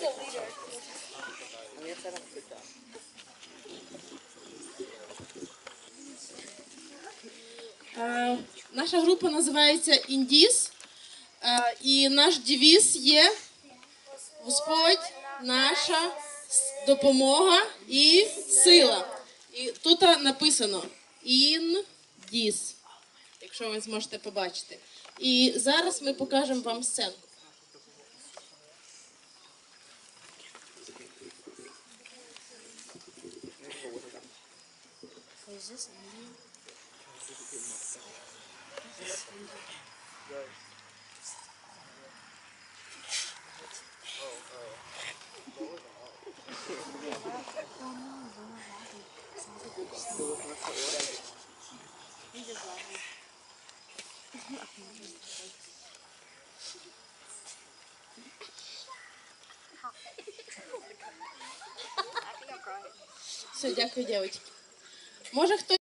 He's a leader. I'm gonna set him good job. Наша група називається Індіс, е, і наш девіз є Господь, наша допомога і сила. І тут написано Індіс, якщо ви зможете побачити. І зараз ми покажемо вам сценку. So is this Indian? This Indian. Right. Все, дякую, девочки. Може хтось.